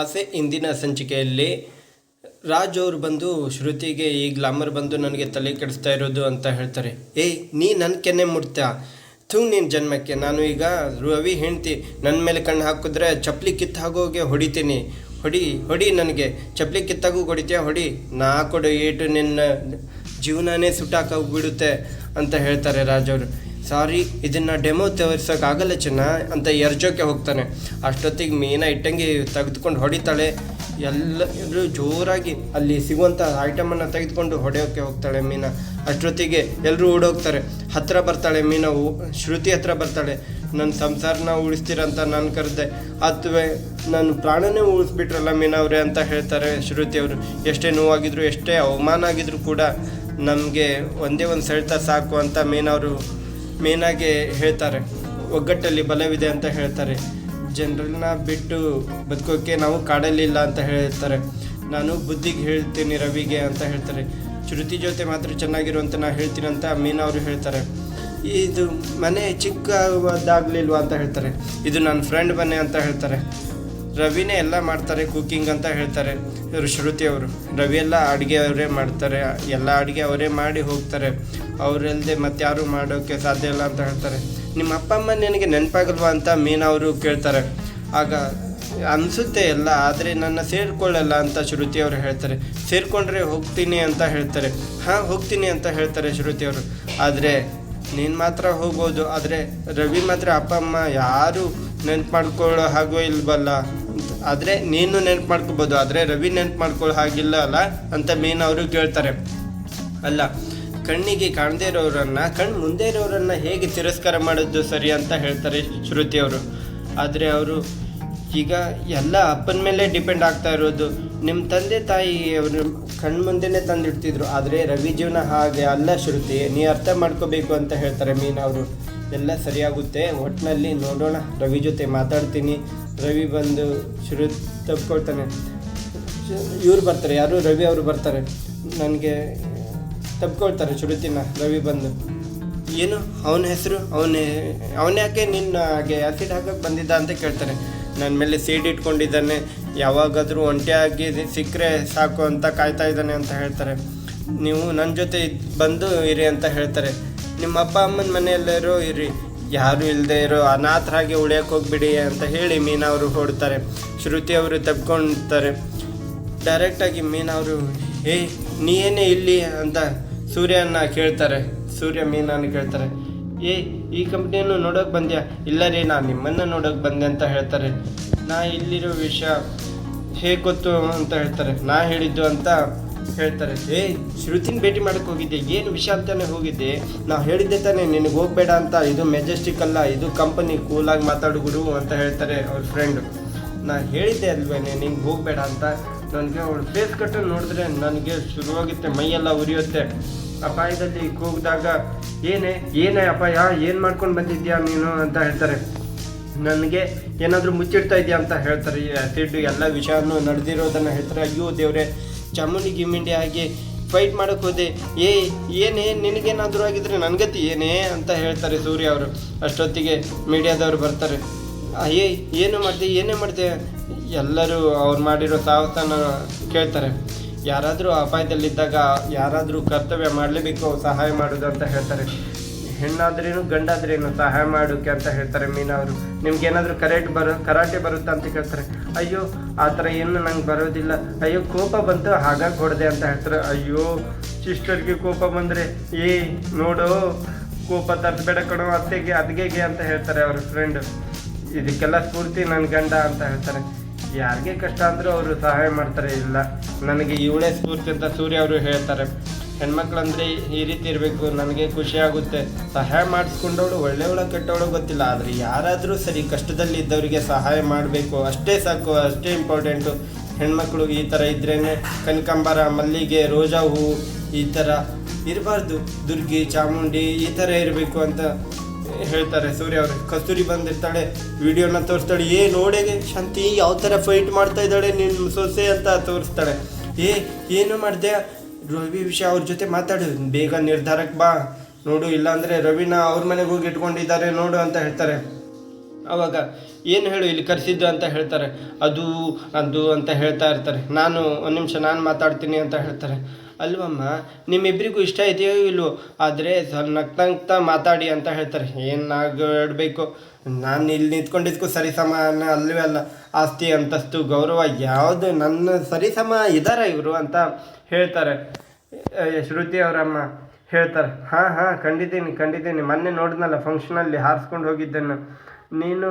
ಆಸೆ ಇಂದಿನ ಸಂಚಿಕೆಯಲ್ಲಿ. ರಾಜ್ ಅವರು ಬಂದು ಶ್ರುತಿಗೆ, ಈ ಗ್ಲಾಮರ್ ಬಂದು ನನಗೆ ತಲೆ ಕೆಡಿಸ್ತಾ ಇರೋದು ಅಂತ ಹೇಳ್ತಾರೆ. ಏಯ್, ನೀ ನನ್ನ ಕೆನ್ನೆ ಮುಟ್ತಾ ಥೂ ನಿನ್ನ ಜನ್ಮಕ್ಕೆ. ನಾನು ಈಗ ರವಿ ಹೆಂಡ್ತಿ. ನನ್ನ ಮೇಲೆ ಕಣ್ಣು ಹಾಕಿದ್ರೆ ಚಪ್ಪಲಿ ಕಿತ್ತು ಹೊಡಿತೀನಿ. ಹೊಡಿ ಹೊಡಿ ನನಗೆ. ಚಪ್ಪಲಿ ಕಿತ್ತಾಗೂ ಹೊಡಿತೀಯ? ಹೊಡಿ. ನಾ ಕೊಡು ಏಟು ನಿನ್ನ ಜೀವನನೇ ಸುಟ್ಟಾಕೋಗ್ಬಿಡುತ್ತೆ ಅಂತ ಹೇಳ್ತಾರೆ ರಾಜ್ ಅವರು. ಸಾರಿ, ಇದನ್ನು ಡೆಮೋ ತೋರಿಸೋಕ್ಕಾಗಲ್ಲ ಚೆನ್ನ ಅಂತ ಎರ್ಜೋಕೆ ಹೋಗ್ತಾನೆ. ಅಷ್ಟೊತ್ತಿಗೆ ಮೀನಾ ಇಟ್ಟಂಗಿ ತೆಗೆದುಕೊಂಡು ಹೊಡಿತಾಳೆ. ಎಲ್ಲರೂ ಜೋರಾಗಿ ಅಲ್ಲಿ ಸಿಗುವಂಥ ಐಟಮನ್ನು ತೆಗೆದುಕೊಂಡು ಹೊಡೆಯೋಕ್ಕೆ ಹೋಗ್ತಾಳೆ ಮೀನಾ. ಅಷ್ಟೊತ್ತಿಗೆ ಎಲ್ಲರೂ ಓಡೋಗ್ತಾರೆ. ಹತ್ತಿರ ಬರ್ತಾಳೆ ಮೀನಾ ಶ್ರುತಿ ಹತ್ರ ಬರ್ತಾಳೆ. ನನ್ನ ಸಂಸಾರನ ಉಳಿಸ್ತೀರಂತ ನಾನು ಕರೆದೆ. ಅಥವಾ ನನ್ನ ಪ್ರಾಣನೇ ಉಳಿಸ್ಬಿಟ್ರಲ್ಲ ಮೀನಾ ಅವರೇ ಅಂತ ಹೇಳ್ತಾರೆ ಶ್ರುತಿ ಅವರು. ಎಷ್ಟೇ ನೋವಾಗಿದ್ರು, ಎಷ್ಟೇ ಅವಮಾನ ಆಗಿದ್ರು ಕೂಡ ನಮಗೆ ಒಂದೇ ಒಂದು ಸೆಳೆತ ಸಾಕು ಅಂತ ಮೀನವರು ಮೇನಾಗೆ ಹೇಳ್ತಾರೆ, ಒಗ್ಗಟ್ಟಲ್ಲಿ ಬಲವಿದೆ ಅಂತ ಹೇಳ್ತಾರೆ. ಜನರನ್ನ ಬಿಟ್ಟು ಬದುಕೋಕೆ ನಾವು ಕಾಡಲಿಲ್ಲ ಅಂತ ಹೇಳ್ತಾರೆ. ನಾನು ಬುದ್ಧಿಗೆ ಹೇಳ್ತೀನಿ ರವಿಗೆ ಅಂತ ಹೇಳ್ತಾರೆ. ಶ್ರುತಿ ಜೊತೆ ಮಾತ್ರ ಚೆನ್ನಾಗಿರು ಅಂತ ನಾ ಹೇಳ್ತೀನಿ ಅಂತ ಮೀನಾ ಅವರು ಹೇಳ್ತಾರೆ. ಇದು ಮನೆ ಚಿಕ್ಕದಾಗಲಿಲ್ವಾ ಅಂತ ಹೇಳ್ತಾರೆ. ಇದು ನನ್ನ ಫ್ರೆಂಡ್ ಮನೆ ಅಂತ ಹೇಳ್ತಾರೆ. ರವಿನೇ ಎಲ್ಲ ಮಾಡ್ತಾರೆ ಕುಕಿಂಗ್ ಅಂತ ಹೇಳ್ತಾರೆ. ಇವರು ಶ್ರುತಿ ಅವರು, ರವಿ ಎಲ್ಲ ಅಡುಗೆ ಅವರೇ ಮಾಡ್ತಾರೆ, ಎಲ್ಲ ಅಡುಗೆ ಅವರೇ ಮಾಡಿ ಹೋಗ್ತಾರೆ. ಅವರಲ್ಲದೆ ಮತ್ತಾರು ಮಾಡೋಕ್ಕೆ ಸಾಧ್ಯ ಇಲ್ಲ ಅಂತ ಹೇಳ್ತಾರೆ. ನಿಮ್ಮ ಅಪ್ಪ ಅಮ್ಮ ನಿನಗೆ ನೆನಪಾಗಲ್ವಾ ಅಂತ ಮೀನಾ ಅವರು ಕೇಳ್ತಾರೆ. ಆಗ ಅನಿಸುತ್ತೆ ಎಲ್ಲ, ಆದರೆ ನನ್ನ ಸೇರಿಕೊಳ್ಳಲ್ಲ ಅಂತ ಶ್ರುತಿ ಅವರು ಹೇಳ್ತಾರೆ. ಸೇರಿಕೊಂಡ್ರೆ ಹೋಗ್ತೀನಿ ಅಂತ ಹೇಳ್ತಾರೆ. ಹಾಂ, ಹೋಗ್ತೀನಿ ಅಂತ ಹೇಳ್ತಾರೆ ಶ್ರುತಿ ಅವರು. ಆದರೆ ನೀನು ಮಾತ್ರ ಹೋಗ್ಬೋದು. ಆದರೆ ರವಿ ಮಾತ್ರ ಅಪ್ಪ, ಅಮ್ಮ ಯಾರು ನೆನ್ಪು ಮಾಡ್ಕೊಳ್ಳೋ ಹಾಗೂ ಇಲ್ವಲ್ಲ? ಆದರೆ ನೀನು ನೆನ್ಪು ಮಾಡ್ಕೋಬೋದು ಆದರೆ ರವಿ ನೆನ್ಪು ಮಾಡ್ಕೊಳ್ಳೋ ಹಾಗಿಲ್ಲ ಅಲ್ಲ ಅಂತ ಮೀನು ಅವರು ಕೇಳ್ತಾರೆ. ಅಲ್ಲ ಕಣ್ಣಿಗೆ ಕಾಣದೇ ಇರೋರನ್ನ ಕಣ್ಣು ಮುಂದೆ ಇರೋರನ್ನ ಹೇಗೆ ತಿರಸ್ಕಾರ ಮಾಡೋದು ಸರಿ ಅಂತ ಹೇಳ್ತಾರೆ ಶ್ರುತಿ ಅವರು. ಆದರೆ ಅವರು ಈಗ ಎಲ್ಲ ಅಪ್ಪನ ಮೇಲೆ ಡಿಪೆಂಡ್ ಆಗ್ತಾ ಇರೋದು. ನಿಮ್ಮ ತಂದೆ ತಾಯಿ ಅವರು ಕಣ್ಣು ಮುಂದೆನೇ ತಂದಿಡ್ತಿದ್ರು, ಆದರೆ ರವಿ ಜೀವನ ಹಾಗೆ ಅಲ್ಲ ಶ್ರುತಿ, ನೀ ಅರ್ಥ ಮಾಡ್ಕೋಬೇಕು ಅಂತ ಹೇಳ್ತಾರೆ ಮೀನ್ ಅವರು. ಎಲ್ಲ ಸರಿಯಾಗುತ್ತೆ ಒಟ್ಟಿನಲ್ಲಿ ನೋಡೋಣ, ರವಿ ಜೊತೆ ಮಾತಾಡ್ತೀನಿ. ರವಿ ಬಂದು ಶ್ರು ತಪ್ಕೊಳ್ತಾನೆ. ಇವ್ರು ಬರ್ತಾರೆ, ಯಾರು ರವಿ ಅವರು ಬರ್ತಾರೆ. ನನಗೆ ತಪ್ಕೊಳ್ತಾರೆ ಶ್ರುತಿನ ರವಿ ಬಂದು. ಏನು? ಅವನ ಹೆಸರು? ಅವನೇ, ಅವನ ಯಾಕೆ ನಿನ್ನ ಹಾಗೆ ಆ್ಯಸಿಡ್ ಹಾಕಕ್ಕೆ ಬಂದಿದ್ದ ಅಂತ ಕೇಳ್ತಾರೆ. ನನ್ನ ಮೇಲೆ ಸೀಡ್ ಇಟ್ಕೊಂಡಿದ್ದಾನೆ. ಯಾವಾಗಾದರೂ ಒಂಟಿಯಾಗಿ ಸಿಕ್ಕರೆ ಸಾಕು ಅಂತ ಕಾಯ್ತಾ ಇದ್ದಾನೆ ಅಂತ ಹೇಳ್ತಾರೆ. ನೀವು ನನ್ನ ಜೊತೆ ಬಂದು ಇರಿ ಅಂತ ಹೇಳ್ತಾರೆ. ನಿಮ್ಮ ಅಪ್ಪ ಅಮ್ಮನ ಮನೆಯಲ್ಲಿರೋ ಇರಿ. ಯಾರು ಇಲ್ಲದೆ ಇರೋ ಅನಾಥರಾಗಿ ಉಳಿಯೋಕೆ ಹೋಗ್ಬಿಡಿ ಅಂತ ಹೇಳಿ ಮೀನಾ ಅವರು ಹೊಡ್ತಾರೆ ಶ್ರುತಿ ಅವರು ತಪ್ಕೊಳ್ತಾರೆ. ಡೈರೆಕ್ಟಾಗಿ ಮೀನಾ ಅವರು ಏ ನೀ ಏನೇ ಇಲ್ಲಿ? ಅಂತ ಸೂರ್ಯನ ಕೇಳ್ತಾರೆ, ಸೂರ್ಯ ಮೀನನ್ನು ಕೇಳ್ತಾರೆ, ಏ, ಈ ಕಂಪ್ನಿಯನ್ನು ನೋಡೋಕೆ ಬಂದ್ಯಾ? ಇಲ್ಲ ರೀ ನಾನು ನಿಮ್ಮನ್ನು ನೋಡೋಕೆ ಬಂದೆ ಅಂತ ಹೇಳ್ತಾರೆ. ನಾ ಇಲ್ಲಿರೋ ವಿಷಯ ಹೇಗೆ ಗೊತ್ತು ಅಂತ ಹೇಳ್ತಾರೆ. ನಾ ಹೇಳಿದ್ದು ಅಂತ ಹೇಳ್ತಾರೆ. ಏ, ಶ್ರುತಿನ ಭೇಟಿ ಮಾಡಕ್ಕೆ ಹೋಗಿದ್ದೆ. ಏನು ವಿಷಯ ಅಂತಾನೆ ಹೋಗಿದ್ದೆ. ನಾ ಹೇಳಿದ್ದೆ ತಾನೇ, ನಿನಗೆ ಹೋಗ್ಬೇಡ ಅಂತ. ಇದು ಮೆಜೆಸ್ಟಿಕ್ ಅಲ್ಲ, ಇದು ಕಂಪನಿ ಕೂಲಾಗಿ ಮಾತಾಡು ಗುರು ಅಂತ ಹೇಳ್ತಾರೆ ಅವ್ರ ಫ್ರೆಂಡು ನಾ ಹೇಳಿದ್ದೆ ಅಲ್ವೇನೆ, ನಿಂಗೆ ಹೋಗಬೇಡ ಅಂತ ನನಗೆ ಅವಳು ಫೇಸ್ ಕಟ್ಟು ನೋಡಿದ್ರೆ ನನಗೆ ಶುರುವಾಗುತ್ತೆ, ಮೈಯೆಲ್ಲ ಉರಿಯುತ್ತೆ. ಅಪಾಯದಲ್ಲಿ ಕೂಗಿದಾಗ, ಏನೇ ಏನೇ ಅಪಾಯ, ಏನು ಮಾಡ್ಕೊಂಡು ಬಂದಿದ್ಯಾ ನೀನು ಅಂತ ಹೇಳ್ತಾರೆ. ನನಗೆ ಏನಾದರೂ ಮುಚ್ಚಿಡ್ತಾ ಇದೆಯಾ ಅಂತ ಹೇಳ್ತಾರೆ. ಈ ಆ್ಯಸಿಡ್ ಎಲ್ಲ ವಿಷಯನೂ ನಡೆದಿರೋದನ್ನು ಹೇಳ್ತಾರೆ. ಅಯ್ಯೋ ದೇವ್ರೆ ಚಾಮುಂಡಿ ಗಿಮಿಂಡಿ ಆಗಿ ಫೈಟ್ ಮಾಡೋಕ್ಕೆ ಹೋದೆ. ಏ, ಏನೇ, ನಿನಗೇನಾದರೂ ಆಗಿದ್ರೆ ನನಗತಿ ಏನೇ ಅಂತ ಹೇಳ್ತಾರೆ ಸೂರ್ಯ ಅವರು. ಅಷ್ಟೊತ್ತಿಗೆ ಮೀಡಿಯಾದವರು ಬರ್ತಾರೆ. ಏಯ್ ಏನು ಮಾಡಿದೆ, ಏನೇ ಮಾಡಿದೆ? ಎಲ್ಲರೂ ಅವ್ರು ಮಾಡಿರೋ ಸಾಹಸನ ಕೇಳ್ತಾರೆ. ಯಾರಾದರೂ ಅಪಾಯದಲ್ಲಿದ್ದಾಗ ಯಾರಾದರೂ ಕರ್ತವ್ಯ ಮಾಡಲೇಬೇಕು ಸಹಾಯ ಮಾಡೋದು ಅಂತ ಹೇಳ್ತಾರೆ. ಹೆಣ್ಣಾದ್ರೇನು, ಗಂಡಾದ್ರೇನು ಸಹಾಯ ಮಾಡೋಕ್ಕೆ ಅಂತ ಹೇಳ್ತಾರೆ ಮೀನಾ ಅವರು. ನಿಮ್ಗೆ ಏನಾದರೂ ಕರೆಕ್ಟ್ ಬರೋ, ಕರಾಟೆ ಬರುತ್ತಾ ಅಂತ ಕೇಳ್ತಾರೆ. ಅಯ್ಯೋ, ಆ ಥರ ಏನು ನಂಗೆ ಬರೋದಿಲ್ಲ. ಅಯ್ಯೋ, ಕೋಪ ಬಂತು, ಹಾಗಾಗಿ ಹೊಡೆದೆ ಅಂತ ಹೇಳ್ತಾರೆ. ಅಯ್ಯೋ, ಸಿಸ್ಟರ್ಗೆ ಕೋಪ ಬಂದರೆ, ಏ, ನೋಡು, ಕೋಪ ತರಿಸ್ಬೇಡ ಕಣೋ, ಅತ್ತೆಗೆ ಅದ್ಗೆಗೆ ಅಂತ ಹೇಳ್ತಾರೆ ಅವ್ರ ಫ್ರೆಂಡ್ ಇದಕ್ಕೆಲ್ಲ ಸ್ಫೂರ್ತಿ ನನ್ನ ಗಂಡ ಅಂತ ಹೇಳ್ತಾರೆ. ಯಾರಿಗೆ ಕಷ್ಟ ಅಂದರೂ ಅವರು ಸಹಾಯ ಮಾಡ್ತಾರೆ, ಇಲ್ಲ. ನನಗೆ ಇವಳೇ ಸ್ಫೂರ್ತಿ ಅಂತ ಸೂರ್ಯ ಅವರು ಹೇಳ್ತಾರೆ. ಹೆಣ್ಮಕ್ಳಂದ್ರೆ ಈ ರೀತಿ ಇರಬೇಕು, ನನಗೆ ಖುಷಿ ಆಗುತ್ತೆ. ಸಹಾಯ ಮಾಡಿಸ್ಕೊಂಡವಳು ಒಳ್ಳೆಯವಳ ಕೆಟ್ಟವಳು ಗೊತ್ತಿಲ್ಲ, ಆದರೆ ಯಾರಾದರೂ ಸರಿ ಕಷ್ಟದಲ್ಲಿ ಇದ್ದವರಿಗೆ ಸಹಾಯ ಮಾಡಬೇಕು. ಅಷ್ಟೇ ಸಾಕು, ಅಷ್ಟೇ ಇಂಪಾರ್ಟೆಂಟು ಹೆಣ್ಮಕ್ಳು ಈ ಥರ ಇದ್ರೇ ಕನಕಾಂಬರ, ಮಲ್ಲಿಗೆ, ರೋಜಾ ಹೂವು ಈ ಥರ ಇರಬಾರ್ದು. ದುರ್ಗಿ, ಚಾಮುಂಡಿ ಈ ಥರ ಇರಬೇಕು ಅಂತ ಹೇಳ್ತಾರೆ ಸೂರ್ಯ ಅವ್ರೆ. ಕಸ್ತೂರಿ ಬಂದಿರ್ತಾಳೆ, ವಿಡಿಯೋನ ತೋರಿಸ್ತಾಳೆ, ಏ ನೋಡೇಗೆ ಶಾಂತಿ, ಯಾವ ಥರ ಫೈಟ್ ಮಾಡ್ತಾ ಇದ್ದಾಳೆ ನಿನ್ನ ಸೊಸೆ ಅಂತ ತೋರಿಸ್ತಾಳೆ. ಏ, ಏನು ಮಾಡಿದೆ? ರವಿ ವಿಷಯ ಅವ್ರ ಜೊತೆ ಮಾತಾಡು, ಬೇಗ ನಿರ್ಧಾರಕ್ಕೆ ಬಾ. ನೋಡು, ಇಲ್ಲಾಂದರೆ ರವಿನ ಅವ್ರ ಮನೆಗೆ ಹೋಗಿ ಇಟ್ಕೊಂಡಿದ್ದಾರೆ, ನೋಡು ಅಂತ ಹೇಳ್ತಾರೆ. ಅವಾಗ ಏನು ಹೇಳು, ಇಲ್ಲಿ ಕರೆಸಿದ್ದು ಅಂತ ಹೇಳ್ತಾರೆ. ಅದು ಅದು ಅಂತ ಹೇಳ್ತಾ ಇರ್ತಾರೆ. ನಾನು, ಒಂದು ನಿಮಿಷ ನಾನು ಮಾತಾಡ್ತೀನಿ ಅಂತ ಹೇಳ್ತಾರೆ. ಅಲ್ವಮ್ಮ ನಿಮ್ಮಿಬ್ಬರಿಗೂ ಇಷ್ಟ ಇದೆಯೋ ಇಲ್ವೋ, ಆದರೆ ಸ್ವಲ್ಪ ನಗ್ತಾ ಮಾತಾಡಿ ಅಂತ ಹೇಳ್ತಾರೆ. ಏನಾಗಬೇಕು ನಾನು ಇಲ್ಲಿ ನಿಂತ್ಕೊಂಡಿದ್ಕು ಸರಿಸಮಾನ ಅಲ್ಲವೇ ಅಲ್ಲ. ಆಸ್ತಿ, ಅಂತಸ್ತು, ಗೌರವ, ಯಾವುದು ನನ್ನ ಸರಿಸಮ ಇದಾರ ಇವರು ಅಂತ ಹೇಳ್ತಾರೆ. ಶ್ರುತಿ ಅವರಮ್ಮ ಹೇಳ್ತಾರೆ. ಹಾಂ ಹಾಂ, ಕಂಡಿದ್ದೀನಿ ಕಂಡಿದ್ದೀನಿ. ಮೊನ್ನೆ ನೋಡಿದ್ನಲ್ಲ ಫಂಕ್ಷನಲ್ಲಿ ಹಾರಿಸ್ಕೊಂಡು ಹೋಗಿದ್ದನ್ನು. ನೀನು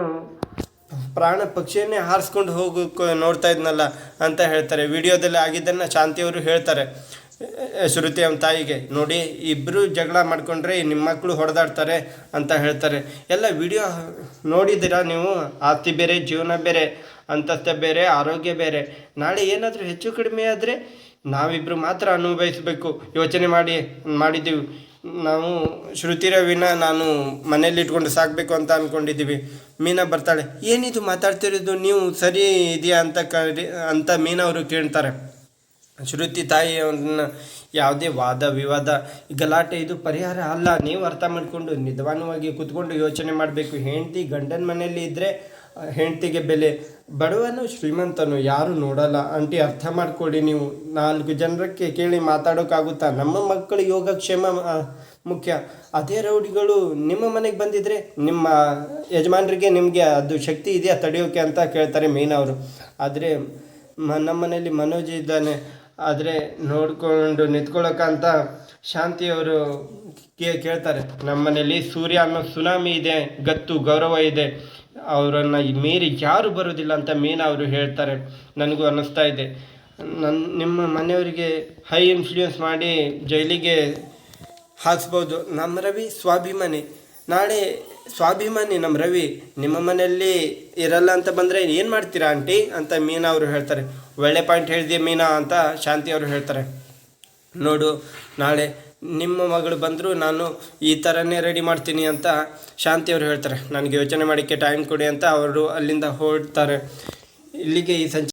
ಪ್ರಾಣ ಪಕ್ಷಿಯನ್ನೇ ಹಾರಿಸ್ಕೊಂಡು ಹೋಗೋಕೆ ನೋಡ್ತಾ ಇದ್ನಲ್ಲ ಅಂತ ಹೇಳ್ತಾರೆ. ವಿಡಿಯೋದಲ್ಲಿ ಆಗಿದ್ದನ್ನು ಶಾಂತಿಯವರು ಹೇಳ್ತಾರೆ. ಶ್ರುತಿ ಅವನ ತಾಯಿಗೆ, ನೋಡಿ ಇಬ್ಬರು ಜಗಳ ಮಾಡಿಕೊಂಡ್ರೆ ನಿಮ್ಮ ಮಕ್ಕಳು ಹೊಡೆದಾಡ್ತಾರೆ ಅಂತ ಹೇಳ್ತಾರೆ. ಎಲ್ಲ ವಿಡಿಯೋ ನೋಡಿದ್ದೀರಾ ನೀವು? ಆಸ್ತಿ ಬೇರೆ, ಜೀವನ ಬೇರೆ, ಅಂತಸ್ತ ಬೇರೆ, ಆರೋಗ್ಯ ಬೇರೆ. ನಾಳೆ ಏನಾದರೂ ಹೆಚ್ಚು ಕಡಿಮೆ ಆದರೆ ನಾವಿಬ್ಬರು ಮಾತ್ರ ಅನುಭವಿಸಬೇಕು. ಯೋಚನೆ ಮಾಡಿ, ಮಾಡಿದ್ದೀವಿ. ನಾವು ಶ್ರುತಿ ರವಿನ ನಾನು ಮನೇಲಿ ಇಟ್ಕೊಂಡು ಸಾಕಬೇಕು ಅಂತ ಅಂದ್ಕೊಂಡಿದ್ದೀವಿ ಮೀನಾ ಬರ್ತಾಳೆ, ಏನಿದು ಮಾತಾಡ್ತಿರೋದು? ನೀವು ಸರಿ ಇದೆಯಾ? ಅಂತ ಕರಿ, ಅಂತ ಮೀನಾ ಅವರು ಕೇಳ್ತಾರೆ. ಶ್ರುತಿ ತಾಯಿ ಅವ್ರನ್ನ ಯಾವುದೇ ವಾದ, ವಿವಾದ, ಗಲಾಟೆ ಇದು ಪರಿಹಾರ ಅಲ್ಲ. ನೀವು ಅರ್ಥ ಮಾಡಿಕೊಂಡು ನಿಧಾನವಾಗಿ ಕೂತ್ಕೊಂಡು ಯೋಚನೆ ಮಾಡಬೇಕು. ಹೆಂಡತಿ ಗಂಡನ ಮನೆಯಲ್ಲಿ ಇದ್ದರೆ ಹೆಂಡತಿಗೆ ಬೆಲೆ. ಬಡವನು ಶ್ರೀಮಂತನು, ಯಾರು ನೋಡಲ್ಲ. ಆಂಟಿ, ಅರ್ಥ ಮಾಡ್ಕೊಳ್ಳಿ ನೀವು. ನಾಲ್ಕು ಜನರಕ್ಕೆ ಕೇಳಿ ಮಾತಾಡೋಕ್ಕಾಗುತ್ತಾ? ನಮ್ಮ ಮಕ್ಕಳು ಯೋಗಕ್ಷೇಮ ಮುಖ್ಯ. ಅದೇ ರೌಡಿಗಳು ನಿಮ್ಮ ಮನೆಗೆ ಬಂದಿದ್ರೆ ನಿಮ್ಮ ಯಜಮಾನರಿಗೆ ನಿಮಗೆ ಅದು ಶಕ್ತಿ ಇದೆಯಾ ತಡೆಯೋಕೆ ಅಂತ ಕೇಳ್ತಾರೆ ಮೇನ್ ಅವರು ಆದರೆ ಮ, ನಮ್ಮ ಮನೇಲಿ ಮನೋಜ್ ಇದ್ದಾನೆ. ಆದರೆ ನೋಡಿಕೊಂಡು ನಿಂತ್ಕೊಳ್ಳೋಕ್ಕಂತ ಶಾಂತಿಯವರು ಕೇಳ್ತಾರೆ. ನಮ್ಮ ಮನೇಲಿ ಸೂರ್ಯ ಅನ್ನೋ ಸುನಾಮಿ ಇದೆ, ಗತ್ತು, ಗೌರವ ಇದೆ. ಅವರನ್ನು ಮೀರಿ ಯಾರು ಬರೋದಿಲ್ಲ ಅಂತ ಮೀನಾ ಅವರು ಹೇಳ್ತಾರೆ. ನನಗೂ ಅನ್ನಿಸ್ತಾ ಇದೆ. ನನ್ನ ನಿಮ್ಮ ಮನೆಯವರಿಗೆ ಹೈ ಇನ್ಫ್ಲೂಯೆನ್ಸ್ ಮಾಡಿ ಜೈಲಿಗೆ ಹಾಕ್ಸ್ಬೋದು ನಮ್ಮ ರವಿ ಸ್ವಾಭಿಮಾನಿ. ನಾಳೆ ಸ್ವಾಭಿಮಾನಿ ನಮ್ಮ ರವಿ, ನಿಮ್ಮ ಮನೆಯಲ್ಲಿ ಇರಲ್ಲ ಅಂತ ಬಂದರೆ ಏನು ಮಾಡ್ತೀರಾ ಆಂಟಿ? ಅಂತ ಮೀನಾ ಅವರು ಹೇಳ್ತಾರೆ. ಒಳ್ಳೆ ಪಾಯಿಂಟ್ ಹೇಳಿದೆ ಮೀನಾ ಅಂತ ಶಾಂತಿ ಅವರು ಹೇಳ್ತಾರೆ. ನೋಡು, ನಾಳೆ ನಿಮ್ಮ ಮಗಳು ಬಂದರೂ ನಾನು ಈ ಥರನೇ ರೆಡಿ ಮಾಡ್ತೀನಿ ಅಂತ ಶಾಂತಿ ಅವರು ಹೇಳ್ತಾರೆ. ನನಗೆ ಯೋಚನೆ ಮಾಡೋಕ್ಕೆ ಟೈಮ್ ಕೊಡಿ ಅಂತ ಅವರು ಅಲ್ಲಿಂದ ಹೊರಡ್ತಾರೆ. ಇಲ್ಲಿಗೆ ಈ ಸಂಚ